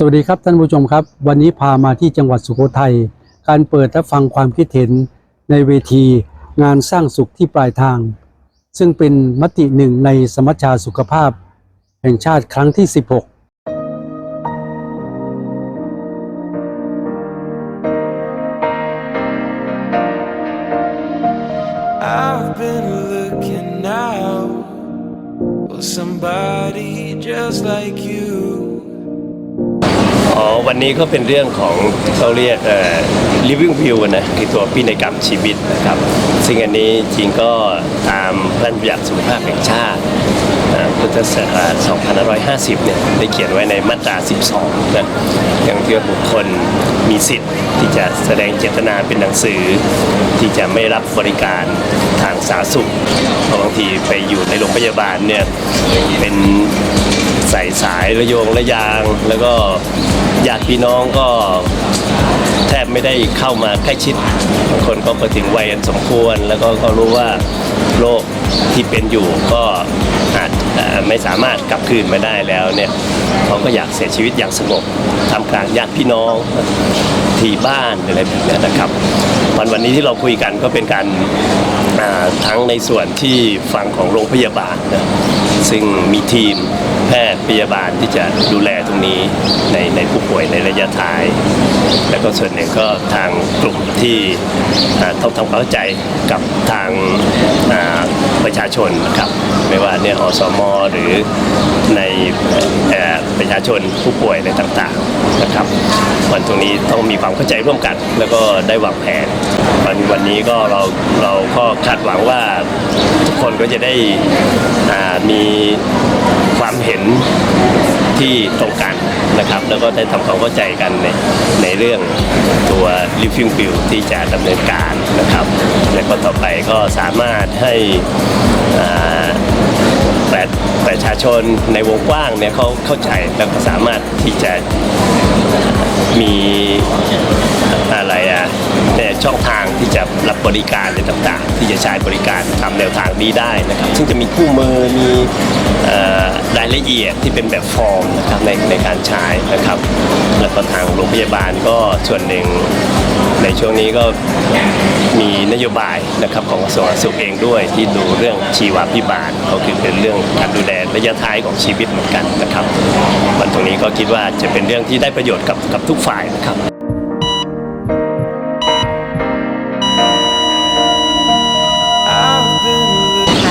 สวัสดีครับท่านผู้ชมครับ วันนี้พามาที่จังหวัดสุโขทัยการเปิดและฟังความคิดเห็นในเวทีงานสร้างสุขที่ปลายทาง ซึ่งเป็นมติหนึ่งในสมัชชาสุขภาพ แห่งชาติครั้งที่ 16Well, somebody just like you. อ๋อวันนี้ก็เป็นเรื่องของเขาเรียกเอ่อ living view นะคือตัวพินัยกรรมชีวิตนะครับ ซึ่งอันนี้จริงก็ตามพระราชบัญญัติสุขภาพแห่งชาติพุทธศักราช2550 เนี่ย ได้เขียนไว้ในมาตรา 12 นะ อย่างที่ว่าบุคคลมีสิทธิ์ ที่จะแสดงเจตนาเป็นหนังสือ ที่จะไม่รับบริการทางสาธารณสุข บางทีไปอยู่ในโรงพยาบาลเนี่ย เป็น ใส่สายระโยงระยาง แล้วก็ญาติพี่น้องก็แทบไม่ได้เข้ามาใกล้ชิดบางคนก็ไปถึงวัยอันสมควร แล้วก็ก็รู้ว่าโรคที่เป็นอยู่ก็อาจไม่สามารถกลับคืนมาได้แล้วเนี่ยเขาก็อยากเสียชีวิตอย่างสงบทำกลางญาติพี่น้องที่บ้านอะไรแบบนี้นะครับวันวันนี้ที่เราคุยกันก็เป็นการทั้งในส่วนที่ฝั่งของโรงพยาบาลนะซึ่งมีทีม แพทย์พยาบาลที่จะดูแลตรงนี้ในในผู้ป่วยในระยะท้าย แล้วก็ส่วนหนึ่งก็ทางกลุ่มที่ต้องทำความเข้าใจกับทางาประชาชนนะครับไม่ว่าเนี่ยอสมหรือในอประชาชนผู้ป่วยในต่างๆนะครับวันตรงนี้ต้องมีความเข้าใจร่วมกัน แล้วก็ได้วางแผนวันวันนี้ก็เราเราก็คาดหวังว่าทุกคนก็จะได้อ่า นที่ตรงกันนะครับ แล้วก็ได้ทำความเข้าใจกันในในเรื่องตัว living bill ที่จะดำเนินการนะครับ และก็ต่อไปก็สามารถให้อ่า ประประชาชนในวงกว้างเนี่ยเขาเข้าใจแล้วก็สามารถที่จะมีอะไรอะเนี่ยช่องทางที่จะรับบริการอะไรต่างๆ ที่จะใช้บริการตามแนวทางนี้ได้นะครับ ซึ่งจะมีคู่มือมี รายละเอียดที่เป็นแบบฟอร์มนะครับในในการใช้นะครับ แล้วก็ทางโรงพยาบาลก็ส่วนหนึ่งในช่วงนี้ก็มีนโยบายนะครับของกระทรวงสาธารณสุขเองด้วย ที่ดูเรื่องชีวพิบาลก็คือเป็นเรื่องการดูแลระยะท้ายของชีวิตเหมือนกันนะครับวันตรงนี้ก็คิดว่าจะเป็นเรื่องที่ได้ประโยชน์กับกับทุกฝ่ายนะครับ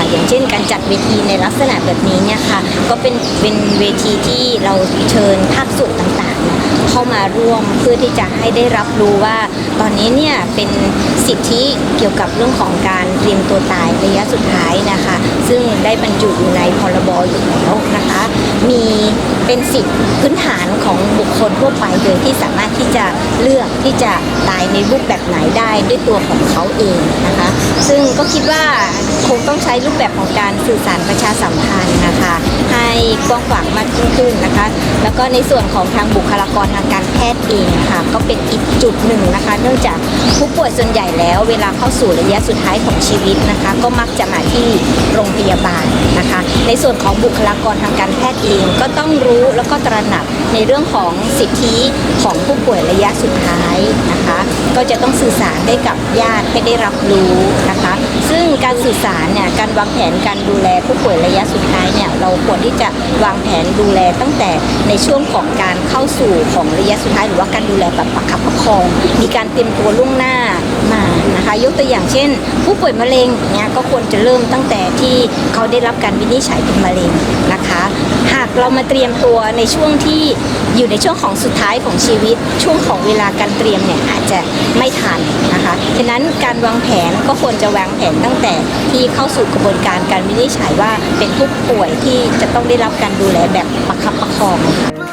อย่างเช่น การจัดเวทีในลักษณะแบบนี้เนี่ยค่ะก็เป็นเป็นเวทีที่เราเชิญภาคส่วนต่างๆ เข้ามาร่วมเพื่อที่จะให้ได้รับรู้ว่า ตอนนี้เนี่ยเป็นสิทธิเกี่ยวกับเรื่องของการเตรียมตัวตายระยะสุดท้ายนะคะ ซึ่งได้บรรจุอยู่ในพรบอยู่แล้วนะคะ มีเป็นสิทธิพื้นฐานของบุค คลทั่วไปเลยที่สามารถที่จะเลือกที่จะตายในรูปแบบไหนได้ด้วยตัวของเขาเองนะคะ ซึ่งก็คิดว่าคงต้องใช้รูปแบบของการสื่อสารประชาสัมพันธ์นะคะ ให้กว้างขวางมากยิ่งขึ้นนะคะ แล้วก็ในส่วนของทางบุคลากรทางการแพทย์เองค่ะก็เป็นอีกจุดหนึ่งนะคะ เนื่องจากผู้ป่วยส่วนใหญ่แล้วเวลาเข้าสู่ระยะสุดท้ายของชีวิตนะคะ ก็มักจะมาที่โรงพยาบาลนะคะ ในส่วนของบุคลากรทางการแพทย์เองก็ต้องรู้แล้วก็ตระหนักในเรื่องของสิทธิของผู้ป่วยระยะสุดท้ายนะคะ ก็จะต้องสื่อสารให้กับญาติให้ได้รับรู้นะคะ ซึ่งการสื่อสารเนี่ยการวางแผนการดูแลผู้ป่วยระยะสุดท้ายเนี่ยเราควรที่จะวางแผนดูแลตั้งแต่ในช่วงของการเข้าสู่ของระยะสุดท้าย หรือว่าการดูแลแบบประคับประคอง มีการเตรียมตัวล่วงหน้ามานะคะ ยกตัวอย่างเช่น ผู้ป่วยมะเร็งเนี่ยก็ควรจะเริ่มตั้งแต่ที่เขาได้รับการวินิจฉัยเป็นมะเร็งนะคะ หากเรามาเตรียมตัวในช่วงที่อยู่ในช่วงของสุดท้ายของชีวิต ช่วงของเวลาการเตรียมเนี่ยอาจจะไม่ทันนะคะฉะนั้นการวางแผนก็ควรจะวางแผนตั้งแต่ที่เข้าสู่กระบวนการการวินิจฉัยว่าเป็นผู้ป่วยที่จะต้องได้รับการดูแลแบบประคับประคองค่ะ